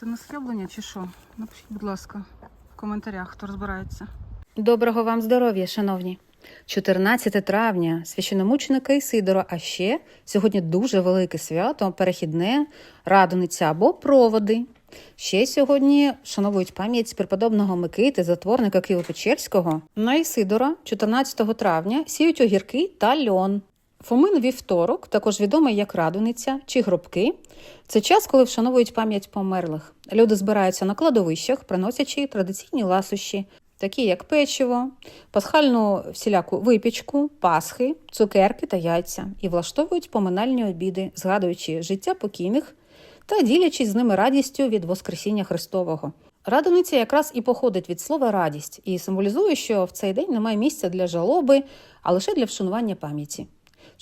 Це не схиблення чи що? Напишіть, будь ласка, в коментарях, хто розбирається. Доброго вам здоров'я, шановні! 14 травня священомученика Ісидора, а ще сьогодні дуже велике свято, перехідне, радониця або проводи. Ще сьогодні вшановують пам'ять преподобного Микити, затворника Києво-Печерського. На Ісидора 14 травня сіють огірки та льон. Фомин вівторок, також відомий як радониця чи гробки. Це час, коли вшановують пам'ять померлих. Люди збираються на кладовищах, приносячи традиційні ласощі, такі як печиво, пасхальну всіляку випічку, пасхи, цукерки та яйця, і влаштовують поминальні обіди, згадуючи життя покійних та ділячись з ними радістю від Воскресіння Христового. Радониця якраз і походить від слова радість і символізує, що в цей день немає місця для жалоби, а лише для вшанування пам'яті.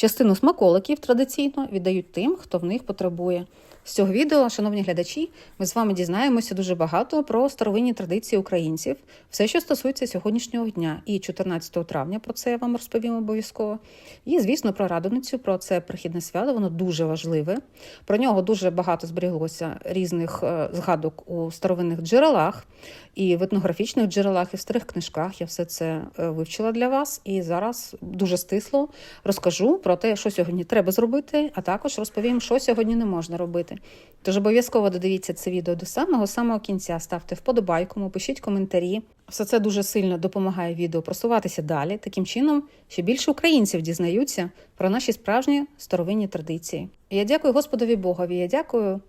Частину смаколиків традиційно віддають тим, хто в них потребує. З цього відео, шановні глядачі, ми з вами дізнаємося дуже багато про старовинні традиції українців, все, що стосується сьогоднішнього дня. І 14 травня про це я вам розповім обов'язково. І, звісно, про радоницю, про це прихідне свято, воно дуже важливе. Про нього дуже багато зберіглося різних е, згадок у старовинних джерелах і в етнографічних джерелах, і в старих книжках. Я все це е, вивчила для вас. І зараз дуже стисло розкажу про те, що сьогодні треба зробити, а також розповім, що сьогодні не можна робити. Тож обов'язково додивіться це відео до самого самого кінця. Ставте вподобайку, пишіть коментарі. Все це дуже сильно допомагає відео просуватися далі. Таким чином, ще більше українців дізнаються про наші справжні старовинні традиції. Я дякую Господові Богові. Я дякую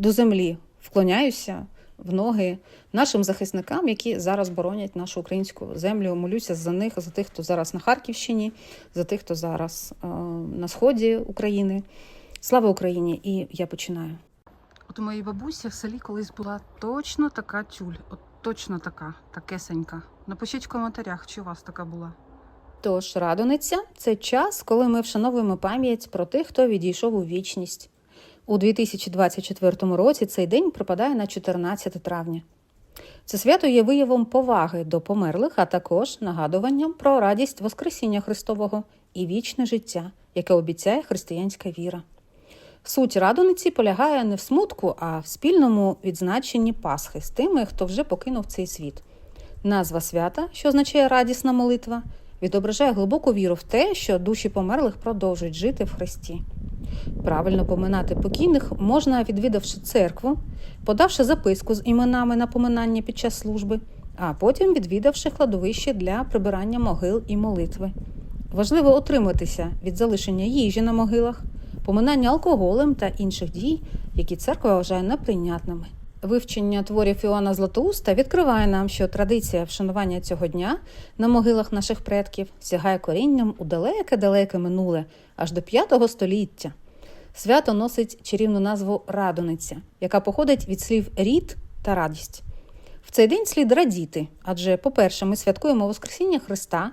до землі, вклоняюся в ноги нашим захисникам, які зараз боронять нашу українську землю. Молюся за них, за тих, хто зараз на Харківщині, за тих, хто зараз е, на сході України. Слава Україні! І я починаю. От у моїй бабусі в селі колись була точно така тюль. От точно така, такесенька. Напишіть в коментарях, чи у вас така була. Тож радониця це час, коли ми вшановуємо пам'ять про тих, хто відійшов у вічність. У 2024 році цей день припадає на 14 травня. Це свято є виявом поваги до померлих, а також нагадуванням про радість Воскресіння Христового і вічне життя, яке обіцяє християнська віра. Суть радониці полягає не в смутку, а в спільному відзначенні Пасхи з тими, хто вже покинув цей світ. Назва свята, що означає радісна молитва, відображає глибоку віру в те, що душі померлих продовжують жити в Христі. Правильно поминати покійних можна, відвідавши церкву, подавши записку з іменами на поминання під час служби, а потім відвідавши кладовище для прибирання могил і молитви. Важливо утриматися від залишення їжі на могилах, поминання алкоголем та інших дій, які церква вважає неприйнятними. Вивчення творів Іоанна Златоуста відкриває нам, що традиція вшанування цього дня на могилах наших предків сягає корінням у далеке-далеке минуле, аж до п'ятого століття. Свято носить чарівну назву Радониця, яка походить від слів рід та радість. В цей день слід радіти, адже, по-перше, ми святкуємо Воскресіння Христа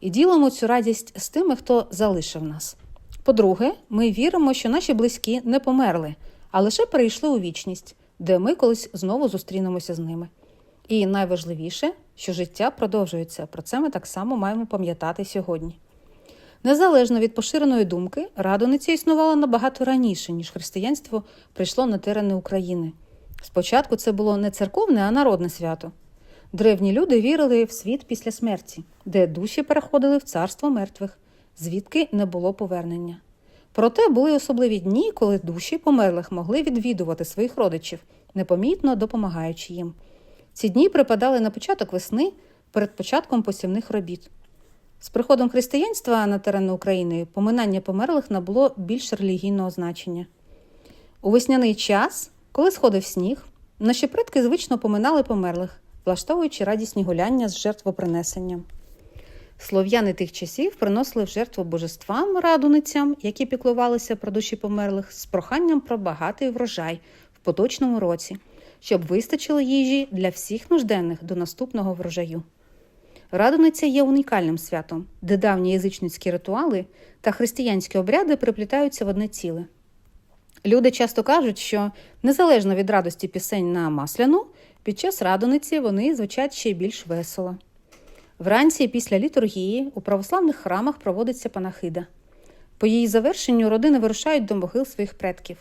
і ділимо цю радість з тими, хто залишив нас. По-друге, ми віримо, що наші близькі не померли, а лише перейшли у вічність, де ми колись знову зустрінемося з ними. І найважливіше, що життя продовжується. Про це ми так само маємо пам'ятати сьогодні. Незалежно від поширеної думки, радониця існувала набагато раніше, ніж християнство прийшло на терени України. Спочатку це було не церковне, а народне свято. Древні люди вірили в світ після смерті, де душі переходили в царство мертвих, звідки не було повернення. Проте були особливі дні, коли душі померлих могли відвідувати своїх родичів, непомітно допомагаючи їм. Ці дні припадали на початок весни перед початком посівних робіт. З приходом християнства на терени України поминання померлих набуло більш релігійного значення. У весняний час, коли сходив сніг, наші предки звично поминали померлих, влаштовуючи радісні гуляння з жертвопринесенням. Слов'яни тих часів приносили в жертву божествам радуницям, які піклувалися про душі померлих, з проханням про багатий врожай в поточному році, щоб вистачило їжі для всіх нужденних до наступного врожаю. Радониця є унікальним святом, де давні язичницькі ритуали та християнські обряди приплітаються в одне ціле. Люди часто кажуть, що незалежно від радості пісень на масляну, під час радониці вони звучать ще більш весело. Вранці після літургії у православних храмах проводиться панахида. По її завершенню родини вирушають до могил своїх предків.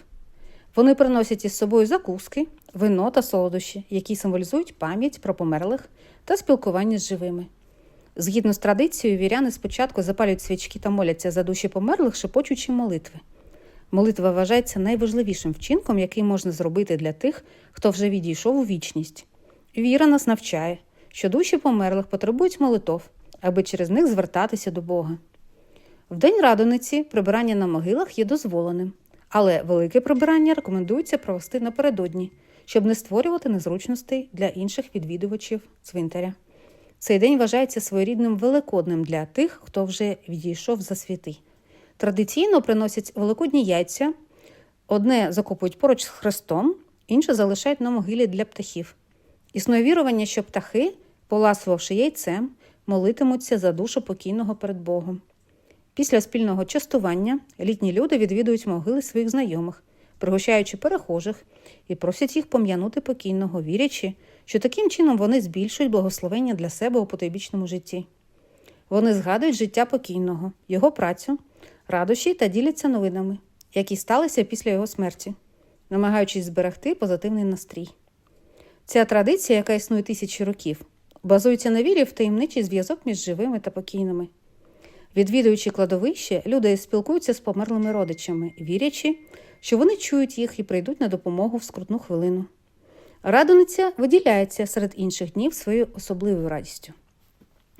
Вони приносять із собою закуски, вино та солодощі, які символізують пам'ять про померлих та спілкування з живими. Згідно з традицією, віряни спочатку запалюють свічки та моляться за душі померлих, шепочучи молитви. Молитва вважається найважливішим вчинком, який можна зробити для тих, хто вже відійшов у вічність. Віра нас навчає, що душі померлих потребують молитов, аби через них звертатися до Бога. В день радониці прибирання на могилах є дозволеним, але велике прибирання рекомендується провести напередодні, щоб не створювати незручностей для інших відвідувачів цвинтаря. Цей день вважається своєрідним великодним для тих, хто вже відійшов за світи. Традиційно приносять великодні яйця, одне закопують поруч з хрестом, інше залишають на могилі для птахів. Існує вірування, що птахи, поласувавши яйцем, молитимуться за душу покійного перед Богом. Після спільного частування літні люди відвідують могили своїх знайомих, пригощаючи перехожих і просять їх пом'янути покійного, вірячи, що таким чином вони збільшують благословення для себе у потойбічному житті. Вони згадують життя покійного, його працю, радощі та діляться новинами, які сталися після його смерті, намагаючись зберегти позитивний настрій. Ця традиція, яка існує тисячі років, базується на вірі в таємничий зв'язок між живими та покійними. Відвідуючи кладовище, люди спілкуються з померлими родичами, вірячи, що вони чують їх і прийдуть на допомогу в скрутну хвилину. Радониця виділяється серед інших днів своєю особливою радістю.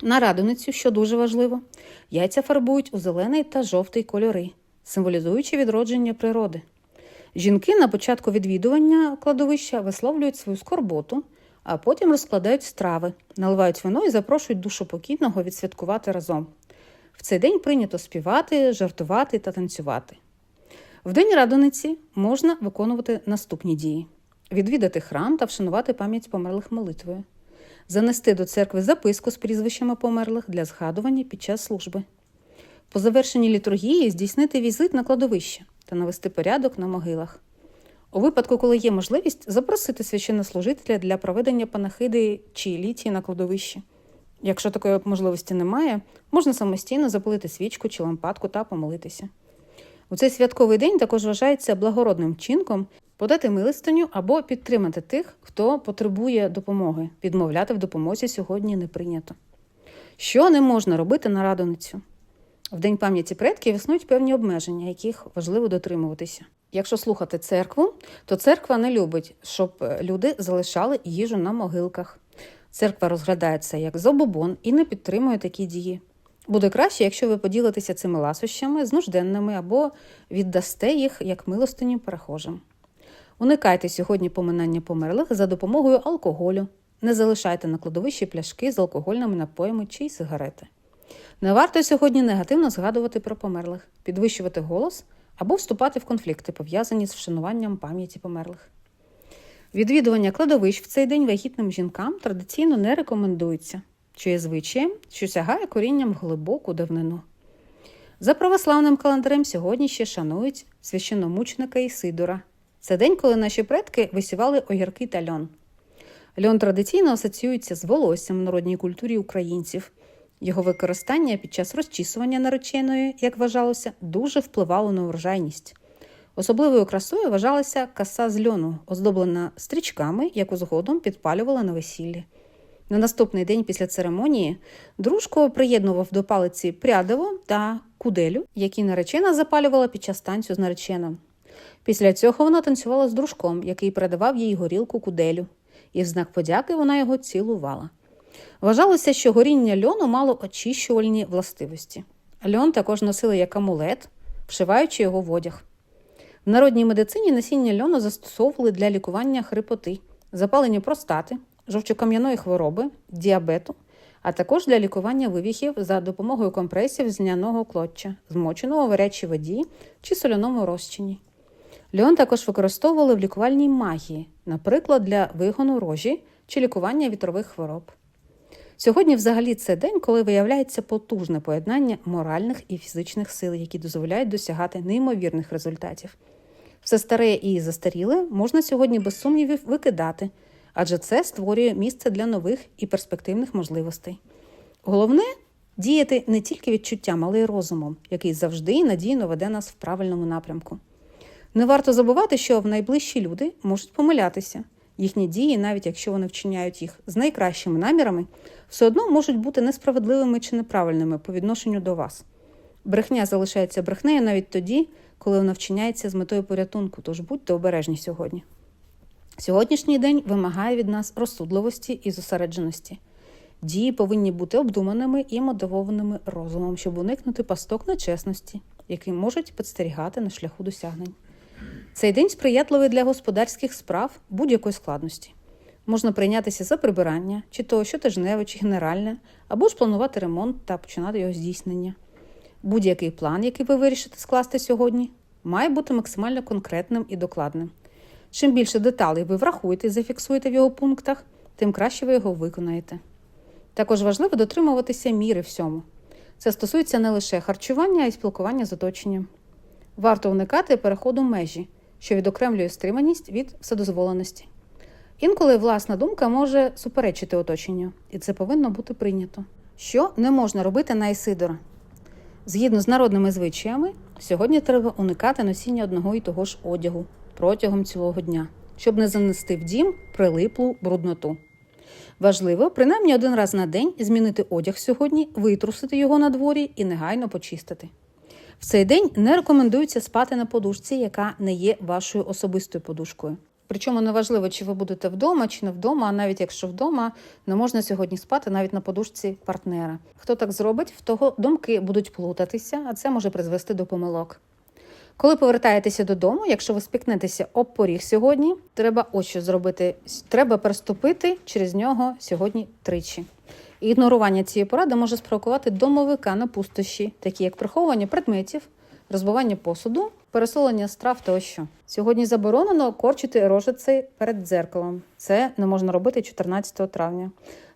На радоницю, що дуже важливо, яйця фарбують у зелений та жовтий кольори, символізуючи відродження природи. Жінки на початку відвідування кладовища висловлюють свою скорботу, а потім розкладають страви, наливають вино і запрошують душу покійного відсвяткувати разом. В цей день прийнято співати, жартувати та танцювати. В день радониці можна виконувати наступні дії: відвідати храм та вшанувати пам'ять померлих молитвою, занести до церкви записку з прізвищами померлих для згадування під час служби. По завершенні літургії здійснити візит на кладовище та навести порядок на могилах. У випадку, коли є можливість, запросити священнослужителя для проведення панахиди чи літії на кладовищі. Якщо такої можливості немає, можна самостійно запалити свічку чи лампадку та помолитися. У цей святковий день також вважається благородним чинком подати милостиню або підтримати тих, хто потребує допомоги. Відмовляти в допомозі сьогодні не прийнято. Що не можна робити на радоницю? В День пам'яті предків існують певні обмеження, яких важливо дотримуватися. Якщо слухати церкву, то церква не любить, щоб люди залишали їжу на могилках. Церква розглядає це як забобон і не підтримує такі дії. Буде краще, якщо ви поділитеся цими ласощами з нужденними або віддасте їх як милостиню перехожим. Уникайте сьогодні поминання померлих за допомогою алкоголю. Не залишайте на кладовищі пляшки з алкогольними напоями чи сигарети. Не варто сьогодні негативно згадувати про померлих, підвищувати голос або вступати в конфлікти, пов'язані з вшануванням пам'яті померлих. Відвідування кладовищ в цей день вагітним жінкам традиційно не рекомендується, що є звичаєм, що сягає корінням в глибоку давнину. За православним календарем сьогодні ще шанують священномучника Ісидора. Це день, коли наші предки висівали огірки та льон. Льон традиційно асоціюється з волоссям в народній культурі українців. Його використання під час розчісування нареченої, як вважалося, дуже впливало на урожайність. Особливою красою вважалася каса з льону, оздоблена стрічками, яку згодом підпалювали на весіллі. На наступний день після церемонії дружко приєднував до палиці прядиво та куделю, які наречена запалювала під час танцю з нареченим. Після цього вона танцювала з дружком, який передавав їй горілку куделю, і в знак подяки вона його цілувала. Вважалося, що горіння льону мало очищувальні властивості. Льон також носили як амулет, вшиваючи його в одяг. В народній медицині насіння льону застосовували для лікування хрипоти, запалення простати, жовчокам'яної хвороби, діабету, а також для лікування вивіхів за допомогою компресів з льняного клоччя, змоченого в гарячій воді чи соляному розчині. Льон також використовували в лікувальній магії, наприклад, для вигону рожі чи лікування вітрових хвороб. Сьогодні, взагалі, це день, коли виявляється потужне поєднання моральних і фізичних сил, які дозволяють досягати неймовірних результатів. Все старе і застаріле можна сьогодні без сумнівів викидати, адже це створює місце для нових і перспективних можливостей. Головне діяти не тільки відчуттям, але й розумом, який завжди надійно веде нас в правильному напрямку. Не варто забувати, що в найближчі люди можуть помилятися, їхні дії, навіть якщо вони вчиняють їх з найкращими намірами, все одно можуть бути несправедливими чи неправильними по відношенню до вас. Брехня залишається брехнею навіть тоді, коли вона вчиняється з метою порятунку, тож будьте обережні сьогодні. Сьогоднішній день вимагає від нас розсудливості і зосередженості. Дії повинні бути обдуманими і мотивованими розумом, щоб уникнути пасток нечесності, які можуть підстерігати на шляху досягнень. Цей день сприятливий для господарських справ будь-якої складності. Можна прийнятися за прибирання, чи то щотижневе, чи генеральне, або ж планувати ремонт та починати його здійснення. Будь-який план, який ви вирішите скласти сьогодні, має бути максимально конкретним і докладним. Чим більше деталей ви врахуєте і зафіксуєте в його пунктах, тим краще ви його виконаєте. Також важливо дотримуватися міри всьому. Це стосується не лише харчування, а й спілкування з оточенням. Варто уникати переходу межі, що відокремлює стриманість від вседозволеності. Інколи власна думка може суперечити оточенню, і це повинно бути прийнято. Що не можна робити на Ісидора? Згідно з народними звичаями, сьогодні треба уникати носіння одного і того ж одягу протягом цілого дня, щоб не занести в дім прилиплу брудноту. Важливо принаймні один раз на день змінити одяг сьогодні, витрусити його на дворі і негайно почистити. В цей день не рекомендується спати на подушці, яка не є вашою особистою подушкою. Причому неважливо, чи ви будете вдома, чи не вдома, а навіть якщо вдома, не можна сьогодні спати навіть на подушці партнера. Хто так зробить, в того думки будуть плутатися, а це може призвести до помилок. Коли повертаєтеся додому, якщо ви спікнетеся об поріг сьогодні, треба ось що зробити. Треба переступити через нього сьогодні тричі. Ігнорування цієї поради може спровокувати домовика на пустощі, такі як приховування предметів, розбивання посуду, пересолення страв тощо. Сьогодні заборонено корчити рожиці перед дзеркалом. Це не можна робити 14 травня.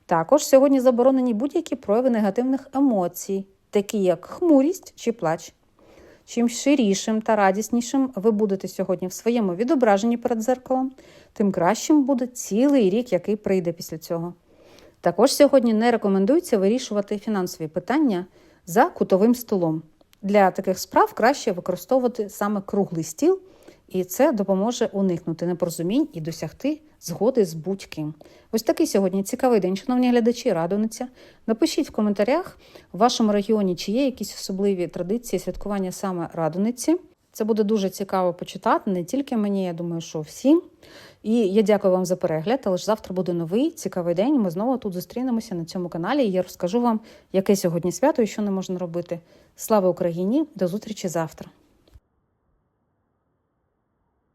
Також сьогодні заборонені будь-які прояви негативних емоцій, такі як хмурість чи плач. Чим ширішим та радіснішим ви будете сьогодні в своєму відображенні перед дзеркалом, тим кращим буде цілий рік, який прийде після цього. Також сьогодні не рекомендується вирішувати фінансові питання за кутовим столом. Для таких справ краще використовувати саме круглий стіл, і це допоможе уникнути непорозумінь і досягти згоди з будь-ким. Ось такий сьогодні цікавий день, шановні глядачі, радониця. Напишіть в коментарях в вашому регіоні, чи є якісь особливі традиції святкування саме радониці. Це буде дуже цікаво почитати, не тільки мені, я думаю, що всім. І я дякую вам за перегляд. Але ж завтра буде новий цікавий день. Ми знову тут зустрінемося на цьому каналі. І я розкажу вам, яке сьогодні свято і що не можна робити. Слава Україні! До зустрічі завтра!